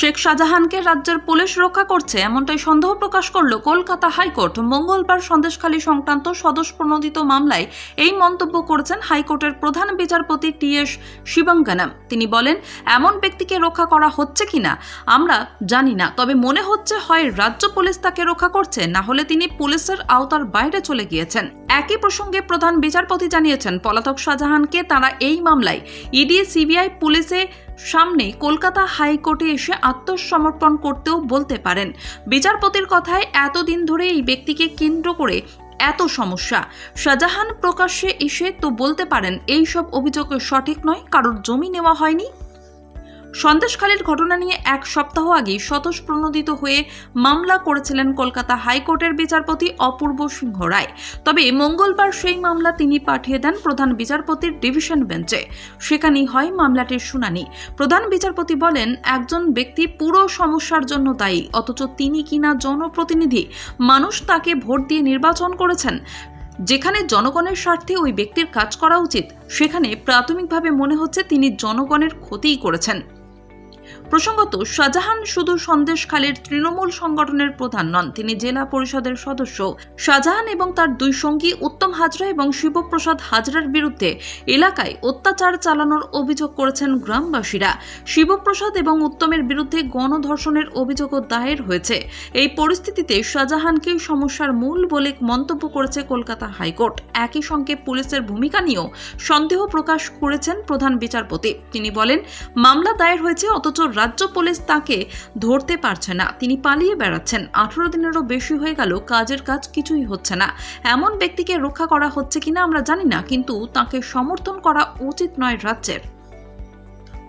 শেখ শাহজাহানকে রাজ্যের পুলিশ রক্ষা করছে এমনটাই সন্দেহ প্রকাশ করল কলকাতা হাইকোর্ট। মঙ্গলবার সন্দেশখালী সংক্রান্ত সদস্য প্রণোদিত মামলায় এই মন্তব্য করেছেন হাইকোর্টের প্রধান বিচারপতি টি এস শিবঙ্গানাম। তিনি বলেন, এমন ব্যক্তিকে রক্ষা করা হচ্ছে কিনা আমরা জানি না। তবে মনে হচ্ছে হয় রাজ্য পুলিশ তাকে রক্ষা করছে, না হলে তিনি পুলিশের আওতার বাইরে চলে গিয়েছেন। একই প্রসঙ্গে প্রধান বিচারপতি জানিয়েছেন, পলাতক শাহজাহানকে তারা এই মামলায় ইডি, সিবিআই, পুলিশে সামনে কলকাতা হাইকোর্টে এসে আত্মসমর্পণ করতেও বলতে পারেন। বিচারপতির কথায় এতদিন ধরে এই ব্যক্তিকে কেন্দ্র করে এত সমস্যা। শাহজাহান প্রকাশ্যে এসে তো বলতে পারেন এই সব অভিযোগ সঠিক নয়, কারোর জমি নেওয়া হয়নি। সন্দেশখালীর ঘটনা নিয়ে এক সপ্তাহ আগে স্বতঃপ্রণোদিত হয়ে মামলা করেছিলেন কলকাতা হাইকোর্টের বিচারপতি অপূর্ব সিংহ রায়। তবে মঙ্গলবার সেই মামলা তিনি পাঠিয়ে দেন প্রধান বিচারপতির ডিভিশন বেঞ্চে। সেখানেই হয় মামলাটির শুনানি। প্রধান বিচারপতি বলেন, একজন ব্যক্তি পুরো সমস্যার জন্য দায়ী, অথচ তিনি কিনা জনপ্রতিনিধি। মানুষ তাকে ভোট দিয়ে নির্বাচন করেছেন। যেখানে জনগণের স্বার্থে ওই ব্যক্তির কাজ করা উচিত, সেখানে প্রাথমিকভাবে মনে হচ্ছে তিনি জনগণের ক্ষতিই করেছেন। প্রসঙ্গত, শাহজাহান শুধু সন্দেশখালীর তৃণমূল সংগঠনের প্রধান নন, তিনি জেলা পরিষদের সদস্য। শাহজাহান এবং তার দুই সঙ্গী উত্তম হাজরা এবং শিবপ্রসাদ হাজরার বিরুদ্ধে এলাকায় অত্যাচার চালানোর অভিযোগ করেছেন গ্রামবাসীরা। শিবপ্রসাদ এবং উত্তমের বিরুদ্ধে গণধর্ষণের অভিযোগও দায়ের হয়েছে। এই পরিস্থিতিতে শাহজাহানকে সমস্যার মূল বলে মন্তব্য করেছে কলকাতা হাইকোর্ট। একই সঙ্গে পুলিশের ভূমিকা নিয়েও সন্দেহ প্রকাশ করেছেন প্রধান বিচারপতি। তিনি বলেন, মামলা দায়ের হয়েছে অথচ রাজ্য পুলিশ তাকে ধরতে পারছে না। তিনি পালিয়ে বেড়াচ্ছেন। আঠারো দিনেরও বেশি হয়ে গেল কাজের কাজ, কিছুই হচ্ছে না। এমন ব্যক্তিকে রক্ষা করা হচ্ছে কিনা আমরা জানি না, কিন্তু তাকে সমর্থন করা উচিত নয় রাজ্যের।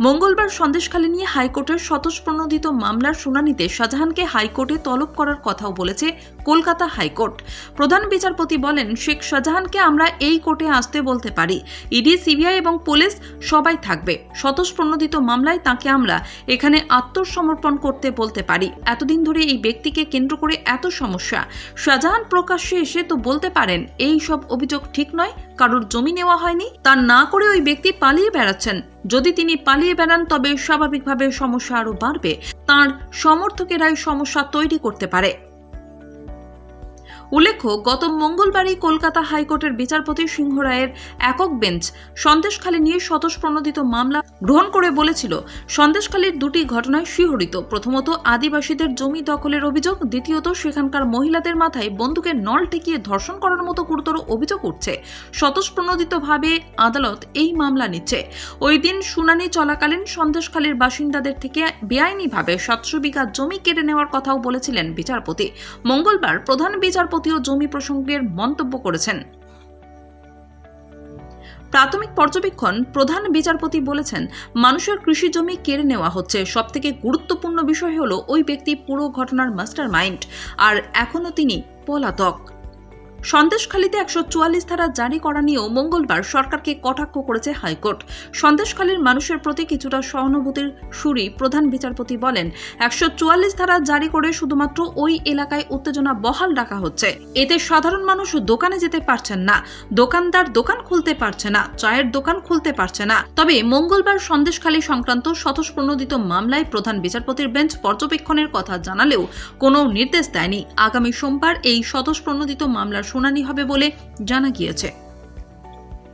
মঙ্গলবার সন্দেশখালী নিয়ে হাইকোর্টের স্বতঃপ্রণোদিত মামলার শুনানিতে শাহজাহানকে হাইকোর্টে তলব করার কথাও বলেছে কলকাতা হাইকোর্ট। প্রধান বিচারপতি বলেন, শেখ শাহজাহানকে আমরা এই কোর্টে আসতে বলতে পারি। ইডি, সিবিআই এবং পুলিশ সবাই থাকবে। স্বতঃপ্রণোদিত মামলায় তাকে আমরা এখানে আত্মসমর্পণ করতে বলতে পারি। এতদিন ধরে এই ব্যক্তিকে কেন্দ্র করে এত সমস্যা। শাহজাহান প্রকাশ্যে এসে তো বলতে পারেন, এই সব অভিযোগ ঠিক নয়, কারোর জমি নেওয়া হয়নি তা না করে ওই ব্যক্তি পালিয়ে বেড়াচ্ছেন। যদি তিনি পালিয়ে বেড়ান, তবে স্বাভাবিকভাবে সমস্যা আরও বাড়বে। তার সমর্থকেরাই সমস্যা তৈরি করতে পারে। উল্লেখ্য, গত মঙ্গলবারই কলকাতা হাইকোর্টের বিচারপতি সিংহ রায়ের একক বেঞ্চ সন্দেশখালী নিয়ে স্বতঃপ্রণোদিত মামলা গ্রহণ করে বলেছিল, সন্দেশখালীর দুটি ঘটনায় শিহরিত। প্রথমত, আদিবাসীদের জমি দখলের অভিযোগ, দ্বিতীয়ত, সেখানকার মহিলাদের মাথায় বন্দুকের নল ঠেকিয়ে ধর্ষণ করার মতো গুরুতর অভিযোগ উঠছে। স্বতঃপ্রণোদিতভাবে আদালত এই মামলা নিচ্ছে। ওই দিন শুনানি চলাকালীন সন্দেশখালীর বাসিন্দাদের থেকে বেআইনিভাবে সাতশো বিঘা জমি কেড়ে নেওয়ার কথাও বলেছিলেন বিচারপতি। মঙ্গলবার প্রধান বিচারপতিও জমি প্রসঙ্গের মন্তব্য করেছেন। প্রাথমিক পর্যবেক্ষণ প্রধান বিচারপতি বলেছেন, মানুষের কৃষি জমি কেড়ে নেওয়া হচ্ছে। সব থেকে গুরুত্বপূর্ণ বিষয় হলো ওই ব্যক্তি পুরো ঘটনার মাস্টার মাইন্ড আর এখনও তিনি পলাতক। সন্দেশখালীতে একশো চুয়াল্লিশ ধারা জারি করা নিয়েও মঙ্গলবার সরকারকে কটাক্ষ করেছে হাইকোর্ট। সন্দেশখালীর মানুষের প্রতি কিছুটা সহানুভূতির সুরই প্রধান বিচারপতি বলেন, একশো চুয়াল্লিশ ধারা জারি করে শুধুমাত্র ওই এলাকায় উত্তেজনা বহাল রাখা হচ্ছে। এতে সাধারণ মানুষ দোকানে যেতে পারছেন না, দোকানদার দোকান খুলতে পারছে না, চায়ের দোকান খুলতে পারছে না। তবে মঙ্গলবার সন্দেশখালী সংক্রান্ত স্বতঃপ্রণোদিত মামলায় প্রধান বিচারপতির বেঞ্চ পর্যবেক্ষণের কথা জানালেও কোনো নির্দেশ দেয়নি। আগামী সোমবার এই স্বতঃপ্রণোদিত মামলার শুনানি হবে বলে জানা গিয়েছে।